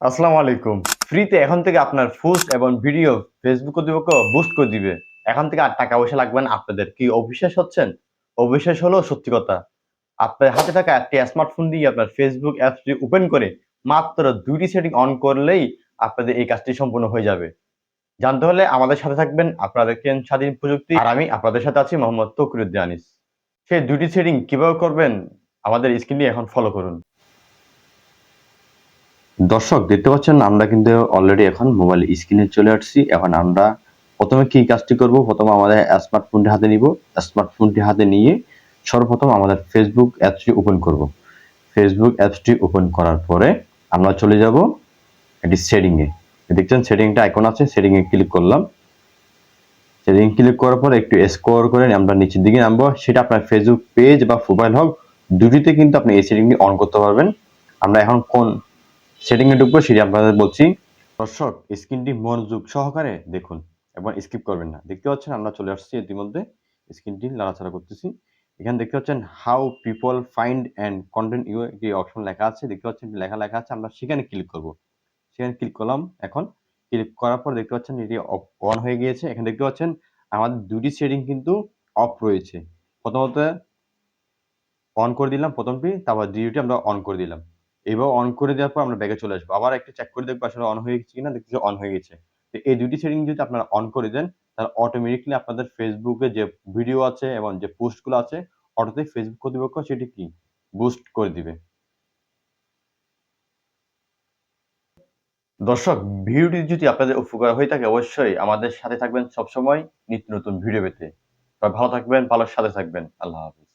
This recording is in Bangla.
আসসালামু আলাইকুম। ফ্রিতে এখন থেকে আপনার পোস্ট এবং ভিডিও ফেসবুক কর্তৃপক্ষ বুস্ট করে দিবে। এখন থেকে আর টাকা পয়সা লাগবে না আপনাদের। কি অবিশ্বাস হচ্ছেন? অবিশ্বাস হলো সত্যি কথা। আপনার হাতে থাকা একটি স্মার্টফোন দিয়ে আপনার ফেসবুক অ্যাপসটি ওপেন করে মাত্র দুইটি সেটিং অন করলেই আপনাদের এই কাজটি সম্পূর্ণ হয়ে যাবে। জানতে হলে আমাদের সাথে থাকবেন আপনারা দেখেন স্বাধীন প্রযুক্তি। আর আমি আপনাদের সাথে আছি মোহাম্মদ তকরুদ্দিন আনিস। সেই দুইটি সেটিং কীভাবে করবেন আমাদের স্ক্রিনে এখন ফলো করুন। দর্শক, দেখতে পাচ্ছেন, আমরা কিন্তু অলরেডি এখন মোবাইল স্ক্রিনে চলে আসছি। এখন আমরা প্রথমে কি কাজটি করব? প্রথমে আমাদের স্মার্টফোনটি হাতে নিব। স্মার্টফোনটি হাতে নিয়ে সর্বপ্রথম আমাদের ফেসবুক অ্যাপসটি ওপেন করব। ফেসবুক অ্যাপসটি ওপেন করার পরে আমরা চলে যাব এটি সেটিংয়ে দেখছেন সেটিংটা আইকন আছে সেটিংয়ে ক্লিক করলাম। সেটিং ক্লিক করার পর একটু স্কোর করে আমরা নিচের দিকে নামবো। সেটা আপনার ফেসবুক পেজ বা প্রোফাইল হোক, দুটিতে কিন্তু আপনি এই সেটিংটি অন করতে পারবেন। আমরা এখন কোন সেটিং এ ঢুকবো, সেটি আপনাদের বলছি। দর্শক স্ক্রিনটি মনোযোগ সহকারে দেখুন এবং স্কিপ করবেন না। দেখতে পাচ্ছেন, আমরা চলে আসছি ইতিমধ্যে স্ক্রিনটি নাড়াচাড়া করতেছি। এখানে দেখতে পাচ্ছেন how people find and content you একটি অপশন লেখা আছে। দেখতে পাচ্ছেন লেখা লেখা আছে, আমরা সেখানে ক্লিক করব। সেখানে ক্লিক করলাম, এখন ক্লিক করার পর দেখতে পাচ্ছেন, এটি অন হয়ে গিয়েছে। এখানে দেখতে পাচ্ছেন, আমাদের দুটি সেটিং কিন্তু অফ রয়েছে। প্রথমত অন করে দিলাম প্রথমটি, তারপর দ্বিতীয়টি আমরা অন করে দিলাম। এবার অন করে দেওয়ার পর আমরা ব্যাগে চলে আসব। আবার একটু চেক করে দেখব আসলে অন হয়ে গেছে কিনা দেখছি অন হয়ে গেছে। তো এই দুটি সেটিং যদি আপনারা অন করে দেন, তাহলে অটোমেটিকলি আপনাদের ফেসবুকে যে ভিডিও আছে এবং যে পোস্টগুলো আছে অটোতে ফেসবুক কর্তৃপক্ষ সেটি কি? বুস্ট করে দিবে। দর্শক, ভিডিওটি যদি আপনাদের উপকার হয়ে থাকে, অবশ্যই আমাদের সাথে থাকবেন সবসময় নিত্য নতুন ভিডিও পেতে। ভালো থাকবেন ভালো সাথে থাকবেন। আল্লাহ হাফিজ।